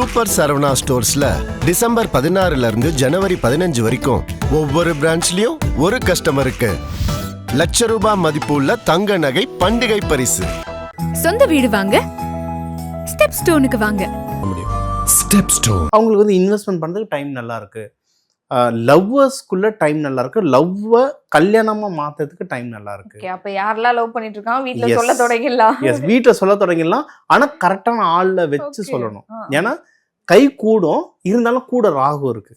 Super Saravana ஸ்டோர்ஸ்ல December பதினாறுல இருந்து ஜனவரி பதினஞ்சு வரைக்கும் ஒவ்வொரு பிரான்ச்லயும் ஒரு கஸ்டமருக்கு லட்ச ரூபாய் மதிப்புள்ள தங்க நகை பண்டிகை பரிசு. சொந்த வீடு வாங்க. ஸ்டெப் ஸ்டோனுக்கு வாங்க. Step stone. அவங்களுக்கு வந்து இன்வெஸ்ட்மெண்ட் பண்ணுறதுக்கு டைம் நல்லா இருக்கு. லவ்வர்ஸ்க்குள்ள டைம் நல்லா இருக்கு லவ்வை கல்யாணமா மாத்துறதுக்கு டைம் நல்லா இருக்கு அப்ப யாரெல்லாம் லவ் பண்ணிட்டு இருக்காங்க வீட்ல Yes. சொல்ல தொடங்கிடலாம். எஸ் வீட்டில் சொல்ல தொடங்கிடலாம். ஆனா கரெக்டான ஆள்ல வச்சு. சொல்லணும். ஏன்னா கை கூடும். இருந்தாலும் கூட ராகு இருக்கு.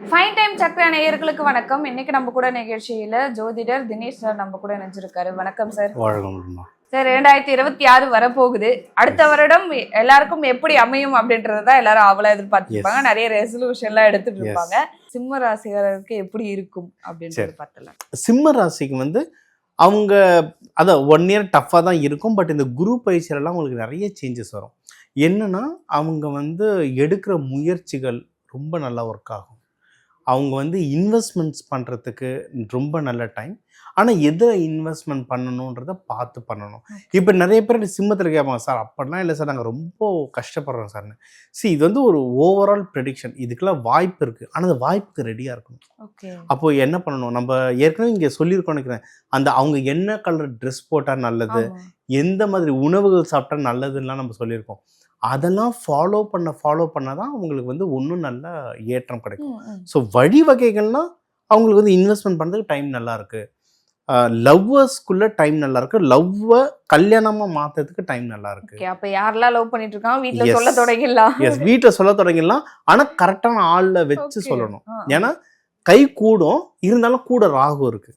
ஃபைன் டைம் சக்கர நேயர்களுக்கு வணக்கம். இன்னைக்கு நம்ம கூட நிகழ்ச்சியில ஜோதிடர் தினேஷ் சார் நம்ம கூட நினைச்சிருக்காரு வணக்கம் சார். வாழ்க்கணுமா சார் ரெண்டாயிரத்தி இருபத்தி ஆறு வரப்போகுது. அடுத்த வருடம் எல்லாருக்கும் எப்படி அமையும் அப்படின்றத எல்லாரும் ஆவலா எதிர்பார்த்திருப்பாங்க. நிறைய ரெசல்யூஷன் எல்லாம் எடுத்துட்டு. இருப்பாங்க. சிம்ம ராசிகருக்கு எப்படி இருக்கும் அப்படின்றது. பார்த்தலாம் சிம்ம ராசிக்கு வந்து அவங்க அதான் ஒன் இயர் டஃப்பாக தான் இருக்கும். பட் இந்த குரு பயிற்சியிலலாம் அவங்களுக்கு நிறைய சேஞ்சஸ் வரும். என்னன்னா அவங்க வந்து எடுக்கிற முயற்சிகள் ரொம்ப நல்லா ஒர்க் ஆகும். அவங்க வந்து இன்வெஸ்ட்மெண்ட்ஸ் பண்ணுறதுக்கு ரொம்ப நல்ல டைம் ஆனால் எதை இன்வெஸ்ட்மெண்ட் பண்ணணுன்றத பார்த்து பண்ணணும். இப்போ நிறைய பேர் சிம்மத்தில் கேட்பாங்க சார் அப்படிலாம் இல்லை சார். நாங்கள் ரொம்ப கஷ்டப்படுறோம் சார்னு see இது வந்து ஒரு ஓவரால் ப்ரெடிக்ஷன் இதுக்கெல்லாம் வாய்ப்பு இருக்குது ஆனால் அந்த வாய்ப்புக்கு ரெடியாக இருக்கணும். அப்போ என்ன பண்ணணும்? நம்ம ஏற்கனவே இங்கே சொல்லியிருக்கோம் நினைக்கிறேன். அந்த அவங்க என்ன கலர் ட்ரெஸ் போட்டால் நல்லது? எந்த மாதிரி உணவுகள் சாப்பிட்டா நல்லதுலாம் நம்ம சொல்லியிருக்கோம். அதெல்லாம் ஃபாலோ பண்ண ஃபாலோ பண்ண தான் அவங்களுக்கு வந்து இன்னும் நல்ல ஏற்றம் கிடைக்கும். ஸோ வழிவகைகள்லாம் அவங்களுக்கு வந்து இன்வெஸ்ட்மெண்ட் பண்ணுறதுக்கு டைம் நல்லா இருக்கு. லவ்வர்ஸ்க்குள்ள டைம் நல்லா இருக்கு லவ்வை கல்யாணமாக மாற்றுறதுக்கு டைம் நல்லா இருக்கு அப்ப யாரெல்லாம் லவ் பண்ணிட்டு இருக்காங்க வீட்ல Yes. சொல்ல தொடங்கிடலாம். எஸ் வீட்டில் சொல்ல தொடங்கிடலாம். ஆனால் கரெக்டான ஆளில் வச்சு. சொல்லணும். ஏன்னா கை கூடும். இருந்தாலும் கூட ராகு இருக்கு.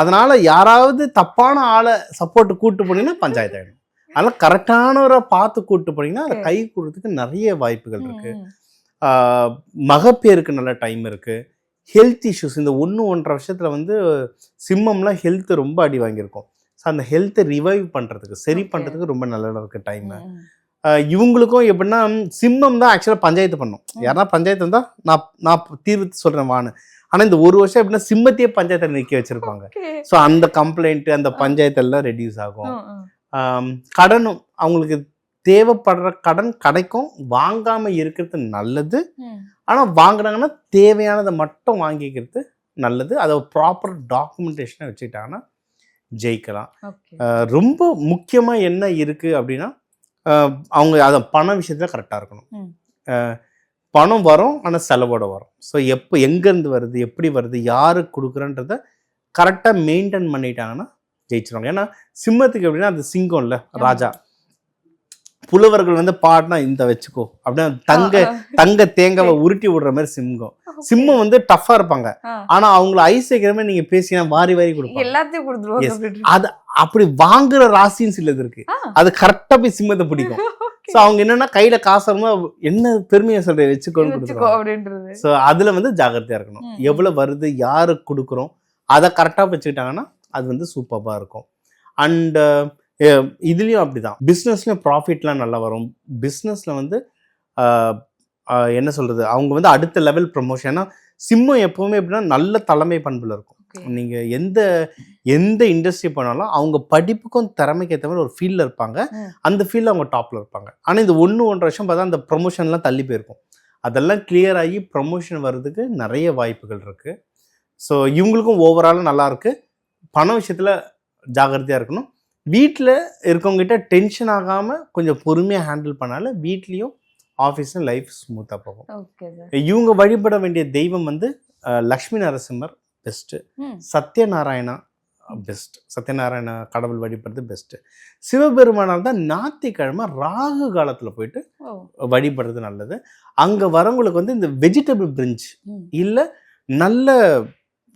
அதனால யாராவது தப்பான ஆளை சப்போர்ட் கூட்டு போனீங்கன்னா பஞ்சாயத்து ஆயிடும். அதனால கரெக்டானவரை பார்த்து கூட்டு போனீங்கன்னா அதை. கை கூடுறதுக்கு நிறைய வாய்ப்புகள் இருக்கு. மகப்பேருக்கு நல்ல டைம் இருக்கு. ஹெல்த் இஷ்யூஸ் இந்த ஒன்று ஒன்றரை வருஷத்துல வந்து சிம்மம்லாம் ஹெல்த் ரொம்ப அடி வாங்கியிருக்கும். ஸோ அந்த ஹெல்த்தை ரிவைவ் பண்றதுக்கு சரி Okay. பண்றதுக்கு ரொம்ப நல்லா இருக்கு டைம். இவங்களுக்கும் எப்படின்னா சிம்மம் தான் ஆக்சுவலாக பஞ்சாயத்து பண்ணும். ம். யாரா பஞ்சாயத்து வந்தா நான் நான் தீர்வு சொல்றேன் வான்னு. ஆனா இந்த ஒரு வருஷம் எப்படின்னா சிம்மத்தையே பஞ்சாயத்தில் நிற்க வச்சிருப்பாங்க. ஸோ அந்த கம்ப்ளைண்ட் அந்த பஞ்சாயத்து எல்லாம் ரெடியூஸ் ஆகும். ம். ஆம், கடனும் அவங்களுக்கு தேவைப்படுற கடன் கிடைக்கும். வாங்காம இருக்கிறது நல்லது. ம். ஆனா வாங்குனாங்கன்னா தேவையானதை மட்டும் வாங்கிக்கிறது நல்லது. அதை ப்ராப்பர் டாக்குமெண்டேஷனை வச்சுக்கிட்டாங்கன்னா ஜெயிக்கலாம். ரொம்ப முக்கியமா என்ன இருக்கு அப்படின்னா அவங்க அதை பண விஷயத்துல கரெக்டாக இருக்கணும். பணம் வரும் ஆனால் செலவோட வரும். ஸோ எப்போ எங்கேருந்து வருது எப்படி வருது யாருக்கு கொடுக்குறன்றத கரெக்டாக மெயின்டைன் பண்ணிட்டாங்கன்னா ஜெயிச்சிருவாங்க. ஏன்னா சிம்மத்துக்கு எப்படின்னா அது சிங்கம்ல ராஜா. புலவர்கள் வந்து பாடினா இந்த வச்சுக்கோ. அப்படின்னா தங்க தங்க தேங்காவை உருட்டி விடுற மாதிரி சிங்கம். சிம்மம் வந்து டஃப்பா இருப்பாங்க. ஆனா அவங்கள ஐஸ் வைக்கிற மாதிரி நீங்க பேசினா வாரி வாரி கொடுப்பாங்க. எல்லாத்தையும் கொடுத்துருவாங்க. அது அப்படி வாங்குற ராசின்னு சிலது இருக்கு. அது கரெக்டா போய் சிம்மத்தை பிடிக்கும். சோ அவங்க என்னன்னா கையில காசு வரும்போது என்ன பெருமையா சொல்ற வச்சுக்கோன்னு அப்படின்றது. சோ அதுல வந்து ஜாகிரதையா இருக்கணும். எவ்வளவு வருது யாருக்கு கொடுக்குறோம் அதை கரெக்டா வச்சுக்கிட்டாங்கன்னா அது வந்து சூப்பராக இருக்கும். அண்ட் இதுலயும் அப்படிதான். பிஸ்னஸ்லயும் ப்ராஃபிட்லாம் நல்லா வரும். பிஸ்னஸ்ல வந்து என்ன சொல்றது? அவங்க வந்து அடுத்த லெவல் ப்ரமோஷன் சிம்மம் எப்பவுமே எப்படின்னா நல்ல தலைமை பண்புல இருக்கும். Okay. நீங்க எந்த எந்த இண்டஸ்ட்ரி போனாலும் அவங்க படிப்புக்கும் திறமைக்கு ஏற்ற மாதிரி ஒரு ஃபீல்டில் இருப்பாங்க. அந்த ஃபீல்டில் அவங்க டாப்ல இருப்பாங்க. ஆனா இந்த ஒன்று ஒன்றரை வருஷம் பார்த்தா அந்த ப்ரொமோஷன்லாம் தள்ளி போயிருக்கும். அதெல்லாம் கிளியர் ஆகி ப்ரமோஷன் வர்றதுக்கு நிறைய வாய்ப்புகள் இருக்கு. ஸோ இவங்களுக்கும் ஓவராலாக நல்லா இருக்கு. பண விஷயத்துல ஜாகிரதையா இருக்கணும். வீட்டில் இருக்கவங்ககிட்ட டென்ஷன் ஆகாம கொஞ்சம் பொறுமையாக ஹேண்டில் பண்ணால வீட்லேயும் ஆஃபீஸும் லைஃப் ஸ்மூத்தாக போகும். இவங்க வழிபட வேண்டிய தெய்வம் வந்து லக்ஷ்மி நரசிம்மர் பெஸ்ட்டு. சத்யநாராயணா பெஸ்ட் சத்யநாராயண கடவுள் வழிபடுறது பெஸ்ட்டு சிவபெருமானால் தான் ஞாயிற்றுக்கிழமை ராகு காலத்தில் போயிட்டு வழிபடுறது நல்லது. அங்கே வரவங்களுக்கு வந்து இந்த வெஜிடபிள் பிரிஞ்ச். இல்லை நல்ல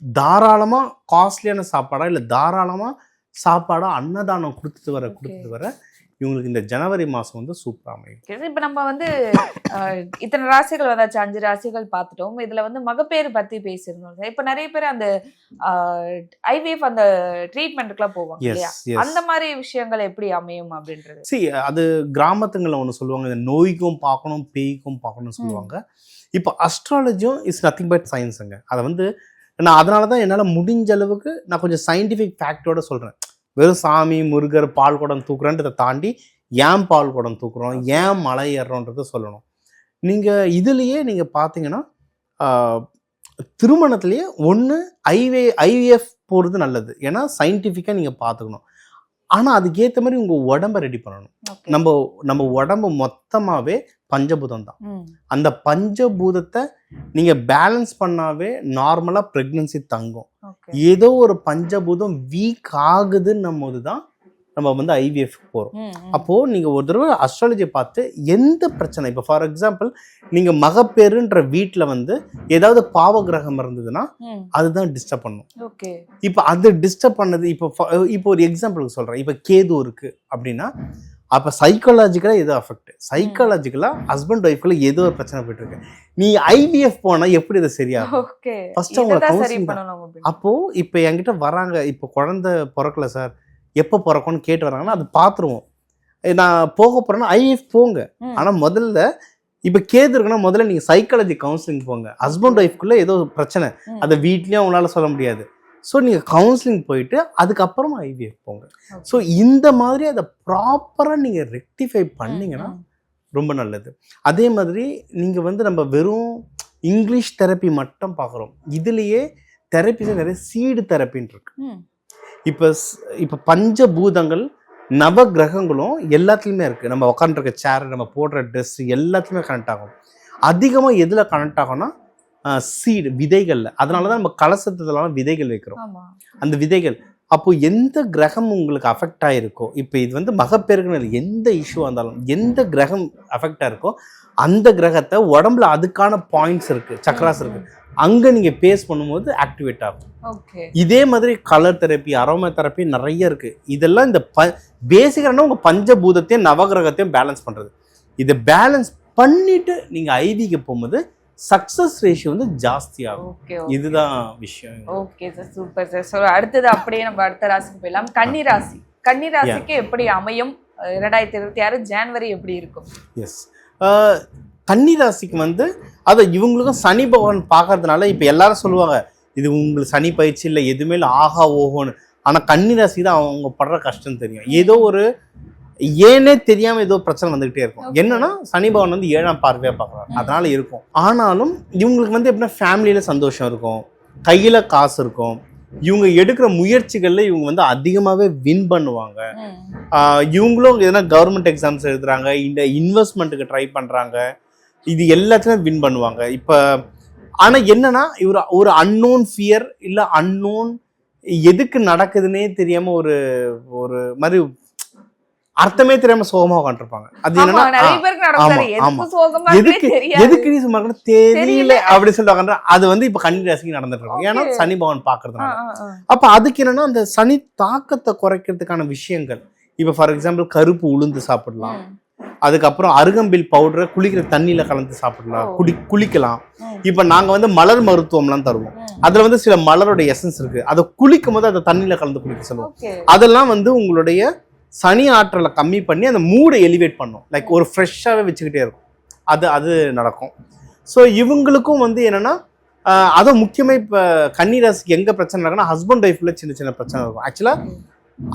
தாராளமாக காஸ்ட்லியான சாப்பாடா இல்லை தாராளமாக சாப்பாடா அன்னதானம் கொடுத்துட்டு வர. கொடுத்துட்டு வர இவங்களுக்கு இந்த ஜனவரி மாதம் வந்து சூப்பராக அமையும். இப்ப நம்ம வந்து இத்தனை ராசிகள் வந்தாச்சு அஞ்சு ராசிகள் பார்த்துட்டோம். இதுல வந்து மகப்பேறு பத்தி பேசியிருந்தோம். இப்ப நிறைய பேர் அந்த ஐவிஎஃப் அந்த ட்ரீட்மெண்ட்டுக்குலாம் போவாங்க இல்லையா? அந்த மாதிரி விஷயங்கள் எப்படி அமையும் அப்படின்றது? சி அது கிராமத்துங்களில் ஒன்று சொல்லுவாங்க இந்த நோய்க்கும் பார்க்கணும் பேய்க்கும் பார்க்கணும்னு சொல்லுவாங்க. இப்போ அஸ்ட்ராலஜியும் இஸ் நத்திங் பட் சயின்ஸுங்க அதை வந்து நான் அதனால தான் என்னால் முடிஞ்ச அளவுக்கு நான் கொஞ்சம் சயின்டிஃபிக் ஃபேக்டோட சொல்கிறேன் வெறும் சாமி முருகர் பால் குடம் தூக்குறன்றதை தாண்டி ஏன் பால் குடம் தூக்குறோம் ஏன் மலை ஏறுறோன்றதை சொல்லணும் நீங்கள் இதுலேயே நீங்கள் பார்த்தீங்கன்னா திருமணத்திலேயே ஒன்று ஐவே ஐவிஎஃப் போகிறது நல்லது ஏன்னா சயின்டிஃபிக்காக நீங்கள் பார்த்துக்கணும் ஆனால் அதுக்கேற்ற மாதிரி உங்கள் உடம்ப ரெடி பண்ணணும். நம்ம நம்ம உடம்பு மொத்தமாகவே பஞ்சபூதம் தான். அந்த பஞ்சபூதத்தை நீங்கள் பேலன்ஸ் பண்ணாவே நார்மலாக ப்ரெக்னன்சி தங்கும். ஏதோ ஒரு பஞ்சபூதம் வீக் ஆகுதுன்னும் போது தான் நம்ம வந்து ஐவிஎஃப் போகிறோம். அப்போது நீங்கள் ஒரு தடவை அஸ்ட்ராலஜி பார்த்து எந்த பிரச்சனை இப்போ ஃபார் எக்ஸாம்பிள் நீங்கள் மகப்பேறுன்ற வீட்டில் வந்து ஏதாவது பாவ கிரகம் இருந்ததுன்னா. அதுதான் டிஸ்டர்ப் பண்ணும். இப்போ அது டிஸ்டர்ப் பண்ணது இப்போ இப்போ ஒரு எக்ஸாம்பிளுக்கு சொல்கிறேன் இப்போ கேது இருக்கு அப்படின்னா அப்போ சைக்காலஜிக்கலாக எது அஃபெக்ட் சைக்காலஜிக்கலாக ஹஸ்பண்ட் ஒய்ஃப்குள்ள ஏதோ ஒரு பிரச்சனை போயிட்டு இருக்கு நீ ஐவிஎஃப் போனால் எப்படி இது சரியாகும்? Okay. First அவங்கள இதுதான் சரி counseling தான். பண்ணணும் அப்படின்னு. அப்போ இப்போ என்கிட்ட வராங்க. இப்போ குழந்தை பிறக்கல சார். எப்போ பிறக்கும்னு கேட்டு வராங்கன்னா அது பார்த்துருவோம் நான் போக போறேன்னா ஐஎஃப் போங்க. ம். ஆனா முதல்ல இப்போ கேது இருக்குன்னா முதல்ல நீங்க சைக்காலஜி கவுன்சிலிங் போங்க. ஹஸ்பண்ட் ஒய்ஃப்குள்ள ஏதோ பிரச்சனை. அதை வீட்லயும் உங்களால சொல்ல முடியாது. ஸோ நீங்க கவுன்சிலிங் போயிட்டு அதுக்கப்புறமா ஐவிஎஃப் போங்க. ஸோ இந்த மாதிரி அதை ப்ராப்பரா நீங்க ரெக்டிஃபை பண்ணீங்கன்னா ரொம்ப நல்லது. அதே மாதிரி நீங்கள் வந்து நம்ம வெறும் இங்கிலீஷ் தெரப்பி மட்டும் பார்க்குறோம். இதுலேயே தெரப்பிஸில் நிறைய சீடு தெரப்பின்னு இருக்கு. இப்போ இப்போ பஞ்சபூதங்கள் நவ கிரகங்களும் எல்லாத்துலேயுமே இருக்குது நம்ம உட்காந்துருக்க சேர் நம்ம போடுற ட்ரெஸ் எல்லாத்துலேயுமே கனெக்ட் ஆகும். அதிகமாக எதில் கனெக்ட் ஆகும்னா சீடு விதைகளில் அதனால தான் நம்ம கலசத்துலலாம் விதைகள் வைக்கிறோம். அந்த விதைகள். அப்போ எந்த கிரகம் உங்களுக்கு அஃபெக்ட் ஆகிருக்கோ இப்போ இது வந்து மகப்பேறுக்குன்னு இல்லை எந்த இஷ்யூ இருந்தாலும் எந்த கிரகம் அஃபெக்ட் ஆயிருக்கோ அந்த கிரகத்தை உடம்புல அதுக்கான பாயிண்ட்ஸ் இருக்கு சக்ராஸ் இருக்கு. அங்கே நீங்கள் பேஸ் பண்ணும்போது ஆக்டிவேட் ஆகும். இதே மாதிரி கலர் தெரப்பி அரோமா தெரப்பி நிறைய இருக்கு. இதெல்லாம் இந்த ப பேசிக்கான உங்கள் பஞ்சபூதத்தையும் நவகிரகத்தையும் பேலன்ஸ் பண்ணுறது இதை பேலன்ஸ் பண்ணிட்டு நீங்கள் ஐவிக்கு போகும்போது சக்ஸஸ் ரேஷியோ வந்து ஜாஸ்தி ஆகும் Okay, okay. இதுதான் விஷயம். Okay sir super sir so அடுத்தது அப்படியே நம்ம அடுத்த ராசிக்கு போயிடலாம். கன்னி ராசி. கன்னி ராசிக்கு எப்படி அமையும்? இரண்டாயிரத்தி இருபத்தி ஆறு ஜனவரி எப்படி இருக்கும்? எஸ் கன்னி ராசிக்கு வந்து அதை இவங்களுக்கும் சனி பகவான் பார்க்கறதுனால இப்போ எல்லாரும் சொல்லுவாங்க இது உங்களுக்கு சனி பயிற்சி இல்லை எதுவுமே இல்லை ஆஹா ஓஹோன்னு ஆனால் கன்னி ராசி தான் அவங்க படுற கஷ்டம் தெரியும். ஏதோ ஒரு ஏனே தெரியாம ஏதோ பிரச்சனை வந்துகிட்டே இருக்கும். என்னன்னா சனி பகவான் வந்து ஏழாம் பார்வையா பார்க்குறாரு. அதனால இருக்கும். ஆனாலும் இவங்களுக்கு வந்து எப்படின்னா ஃபேமிலியில சந்தோஷம் இருக்கும். கையில காசு இருக்கும். இவங்க எடுக்கிற முயற்சிகள்ல இவங்க வந்து அதிகமாகவே வின் பண்ணுவாங்க. இவங்களும் எதனா கவர்மெண்ட் எக்ஸாம்ஸ் எழுதுறாங்க இந்த இன்வெஸ்ட்மெண்ட்டுக்கு ட்ரை பண்றாங்க. இது எல்லாத்துலயும் வின் பண்ணுவாங்க. இப்போ ஆனா என்னன்னா இவர் ஒரு அன்னோன் ஃபியர் இல்ல அன்னோன் எதுக்கு நடக்குதுன்னே தெரியாம ஒரு ஒரு மாதிரி அர்த்தமே தெரியாம சோகமா உட்காந்துருப்பாங்க அது என்னன்னா. எதுக்கு எதுக்கு நீ சும்மா? தெரியல. அப்படி சொல்லுவாங்க அது வந்து இப்ப கன்னி ராசிக்கு நடந்துட்டு இருக்கும் ஏன்னா. சனி பகவான் ஆ, பாக்குறதுனால. அப்ப அதுக்கு என்னன்னா அந்த சனி தாக்கத்தை குறைக்கிறதுக்கான விஷயங்கள் இப்ப ஃபார் எக்ஸாம்பிள் கருப்பு உளுந்து சாப்பிடலாம். அதுக்கப்புறம் அருகம்பில் பவுடரை குளிக்கிற தண்ணியில கலந்து சாப்பிடலாம். குடி குளிக்கலாம். இப்ப நாங்க வந்து மலர் மருத்துவம்லாம் தருவோம். அதுல வந்து சில மலரோட எசன்ஸ் இருக்கு அதை குளிக்கும் போது அதை தண்ணியில கலந்து குளிக்க சொல்லுவோம். அதெல்லாம் வந்து உங்களுடைய சனி ஆற்றலை கம்மி பண்ணி அந்த மூடை எலிவேட் பண்ணும். லைக் ஒரு ஃப்ரெஷ்ஷாகவே வச்சுக்கிட்டே இருக்கும். அது அது நடக்கும். ஸோ இவங்களுக்கும் வந்து என்னன்னா அதுவும் முக்கியமாக இப்போ கன்னிராசிக்கு எங்கே பிரச்சனை நடக்குன்னா ஹஸ்பண்ட் ஒய்ஃப்ல சின்ன சின்ன பிரச்சனை இருக்கும். ஆக்சுவலாக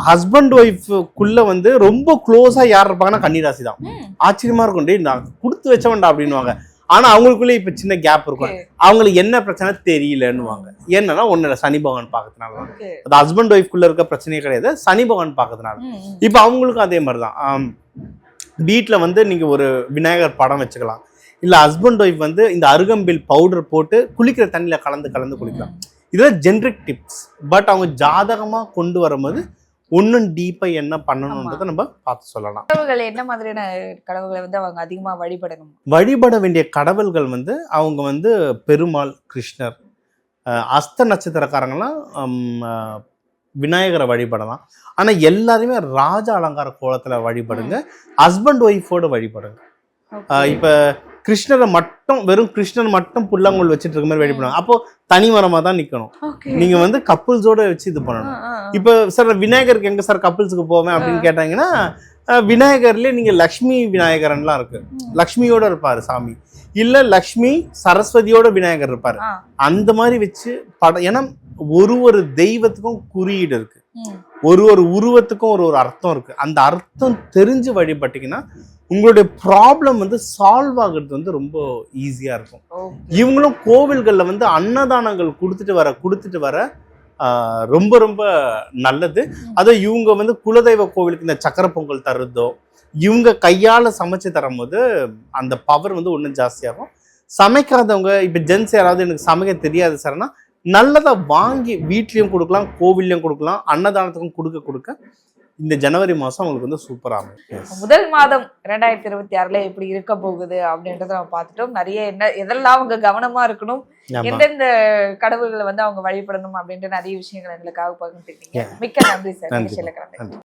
ஹஸ்பண்ட் ஒய்ஃபுக்குள்ள வந்து ரொம்ப க்ளோஸாக யார் இருப்பாங்கன்னா கன்னிராசி தான். ம். ஆச்சரியமா இருக்கும். டேய் நான் கொடுத்து வச்சவன்டா அப்படின்னுவாங்க. ஆனா அவங்களுக்குள்ளே இப்போ சின்ன கேப் இருக்கும். அவங்களுக்கு என்ன பிரச்சனை தெரியலன்னுவாங்க. என்னன்னா ஒன்றும் இல்லை. சனி பகவான் பார்க்கறதுனால தான். Okay. அது ஹஸ்பண்ட் ஒய்ஃப்குள்ள இருக்க பிரச்சனையே கிடையாது. சனி பகவான் ம். இப்போ அவங்களுக்கும் அதே மாதிரி தான். வீட்டில் வந்து நீங்கள் ஒரு விநாயகர் படம் வச்சுக்கலாம். இல்லை ஹஸ்பண்ட் ஒய்ஃப் வந்து இந்த அருகம்பில் பவுடர் போட்டு குளிக்கிற தண்ணியில் கலந்து கலந்து குளிக்கலாம். இதெல்லாம் ஜென்ரிக் டிப்ஸ் பட் அவங்க ஜாதகமாக கொண்டு வரும்போது ஒன்றும் டீப்பாக என்ன பண்ணணுன்றதை நம்ம பார்த்து சொல்லலாம். கடவுள்கள் என்ன மாதிரியான கடவுள்களை வந்து அவங்க அதிகமா வழிபடணும்? வழிபட வேண்டிய கடவுள்கள் வந்து அவங்க வந்து பெருமாள் கிருஷ்ணர் அஸ்த நட்சத்திரக்காரங்களாம் விநாயகரை வழிபடலாம். ஆனால் எல்லாருமே ராஜ அலங்கார கோலத்தில் வழிபடுங்க. ஹஸ்பண்ட் ஒய்ஃபோட வழிபடுங்க. இப்போ கிருஷ்ணரை மட்டும் வெறும் கிருஷ்ணர் மட்டும் புல்லாங்குழல் வச்சுட்டு இருக்க மாதிரி வழிபடுவாங்க அப்போ தனிமரமாக தான் நிற்கணும் Okay. நீங்கள் வந்து கப்புள்ஸோட வச்சு இது பண்ணணும். இப்போ சார் விநாயகருக்கு எங்க சார் கப்பிள்ஸுக்கு போவேன் அப்படின்னு கேட்டாங்கன்னா அஹ், விநாயகர்லயே நீங்க லக்ஷ்மி விநாயகரன்லாம் இருக்கு. லக்ஷ்மியோட இருப்பாரு சாமி இல்ல லக்ஷ்மி சரஸ்வதியோட விநாயகர் இருப்பாரு. அந்த மாதிரி வச்சு படம் ஏன்னா ஒரு ஒரு தெய்வத்துக்கும் குறியீடு இருக்கு. ஒரு ஒரு உருவத்துக்கும் ஒரு ஒரு அர்த்தம் இருக்கு அந்த அர்த்தம் தெரிஞ்சு வழிபட்டீங்கன்னா உங்களுடைய ப்ராப்ளம் வந்து சால்வ் ஆகுறது வந்து ரொம்ப ஈஸியா இருக்கும். இவங்களும் கோவில்கள்ல வந்து அன்னதானங்கள் கொடுத்துட்டு வர கொடுத்துட்டு வர ரொம்ப ரொம்ப நல்லது. அதை இவங்க வந்து குலதெய்வ கோவிலுக்கு இந்த சக்கரை பொங்கல் தர்றதோ இவங்க கையால சமைச்சு தரும்போது அந்த பவர் வந்து ஒன்றும் ஜாஸ்தியாகும் சமைக்காதவங்க இப்போ ஜென்ஸ் யாராவது எனக்கு சமைக்க தெரியாது சார்னா நல்லதா வாங்கி வீட்லயும் கொடுக்கலாம் கோவில்லையும் கொடுக்கலாம் அன்னதானத்துக்கும் கொடுக்க கொடுக்க இந்த ஜனவரி மாசம் அவங்களுக்கு வந்து சூப்பராக முதல் மாதம் ரெண்டாயிரத்தி இருபத்தி ஆறுல எப்படி இருக்க போகுது அப்படின்றத நம்ம பார்த்துட்டோம். நிறைய என்ன எதெல்லாம் அவங்க கவனமா இருக்கணும். எந்தெந்த கடவுள்களை வந்து அவங்க வழிபடணும் அப்படின்ற நிறைய விஷயங்கள் எங்களுக்காக பகிர்ந்துட்டீங்க மிக்க நன்றி சார். நன்றி.